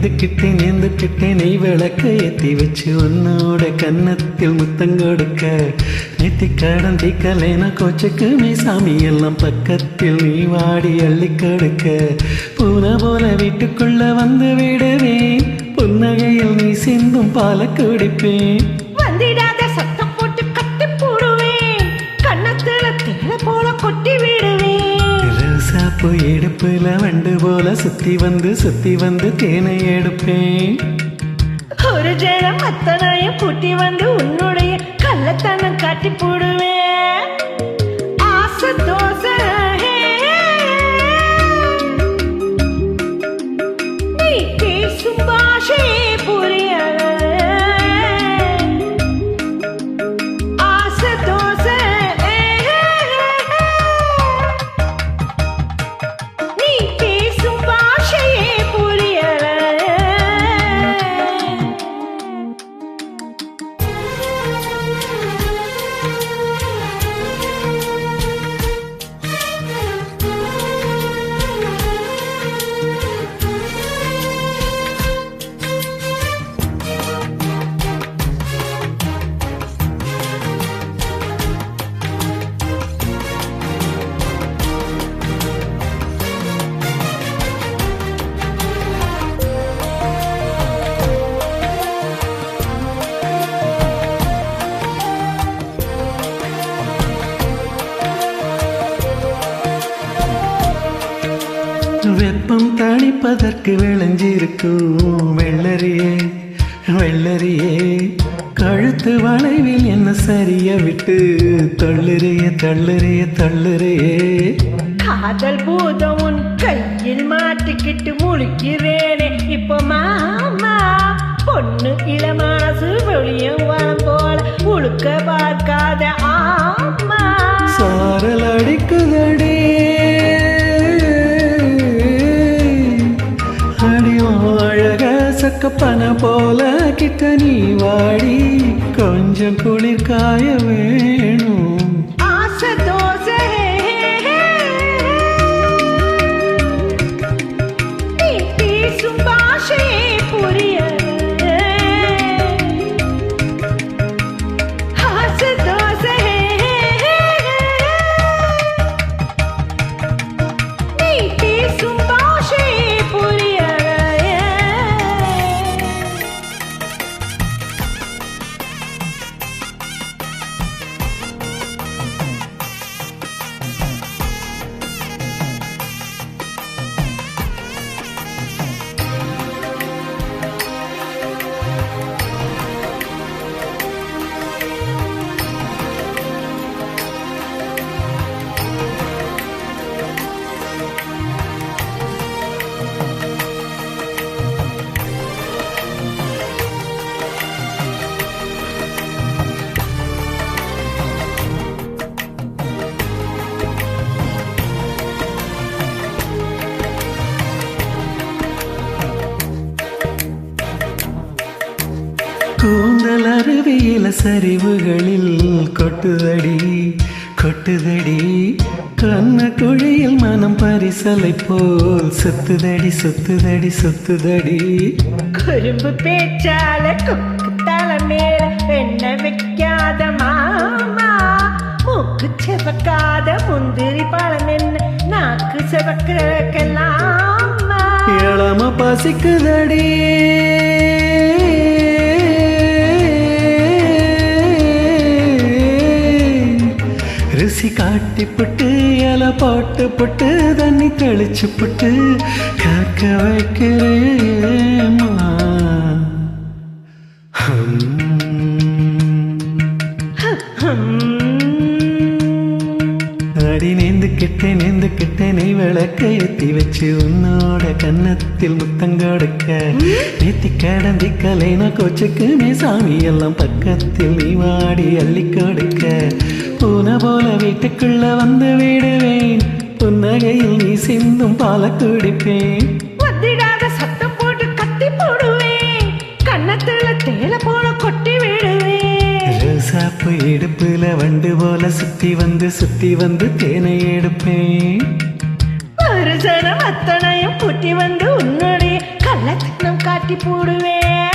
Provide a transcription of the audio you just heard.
அடி நேர்ந்துக்கிட்டே நேர்ந்துக்கிட்டே நெய் விளக்க ஏற்றி வச்சு உன்னோட கன்னத்தில் முத்தம் கொடுக்க. நெத்தி கடன் தீக்கலேன கோச்சுக்கு நீ சாமி எல்லாம் பக்கத்தில் நீ வாடி அள்ளி கொடுக்க. பூனை போல வீட்டுக்குள்ள வந்து விடவே புன்னகையில் நீ சிந்தும் பால குடிப்பேன். வந்திடாத சத்தம் போட்டு கட்டி போடுவேன் கண்ணத்துல தேன போல கொட்டி விடுவேன். சாப்பு எடுப்புல வண்டு போல சுத்தி வந்து சுத்தி வந்து தேனை எடுப்பேன். ஒரு ஜெயம் அத்தனையும் கூட்டி வந்து உன்னுடைய கள்ளத்தனம் காட்டி போடு. வெப்பம் தணிப்பதற்கு விளைஞ்சிருக்கும் வெள்ளரியே வெள்ளரியே. கழுத்து வளைவில் என்ன சரிய விட்டு தள்ளுறிய தள்ளுறிய தள்ளுறியே. காதல் பூதம் உன் கையில் மாட்டிக்கிட்டு முழிக்கிறேனே. இப்போ மாமா பொண்ணு இளமாசு வெளியும் வரம் சக்கப்பன போல கிட்ட நீ வாடி. கொஞ்சம் குளிர் காய வேணும். ஆசை கூந்தல் அருவியில சரிவுகளில் கொட்டுதடி கொட்டுதடி. கண்ண குழியில் மனம் பரிசலை போல் சுத்துதடி சுத்துதடி சுத்துதடி. குறும்பு பேச்சால கொக்கு தலை மேல என்ன வைக்காத மாமா. மூக்கு செவக்காத முந்திரி பழம் என்ன நாக்கு செவக்கலாமா இளம பசிக்குதடி. ருசி காட்டி புட்டு இலை போட்டு புட்டு தண்ணி தெளிச்சு புட்டு காக்க வைக்கிறேம்மா. ஹம். அடி நேந்துக்கிட்டே நேந்துக்கிட்டே நெய் விளக்க ஏத்தி வச்சு உன்னோட கன்னத்தில் முத்தங்கொடுக்க நேத்தி கடந்தி கலைனா கோச்சுக்கு நீ சாமி எல்லாம் பக்கத்தில் நீ வாடி அள்ளி கொடுக்க. பூனை போல வீட்டுக்குள்ள வந்து விடுவேன். புன்னகையில் நீ சிந்தும் பால குடிப்பேன். வந்திடாத சத்தம் போட்டு கத்தி போடுவேன். கன்னத்துல தேல போல கொட்டி விடுவேன். ரோசாப்பு இடுப்புல வண்டு போல சுத்தி வந்து சுத்தி வந்து தேனை எடுப்பேன். ஒரு ஜனம் அத்தனையும் கூட்டி வந்து உன்னுடைய கள்ளத்தனம் காட்டி போடுவேன்.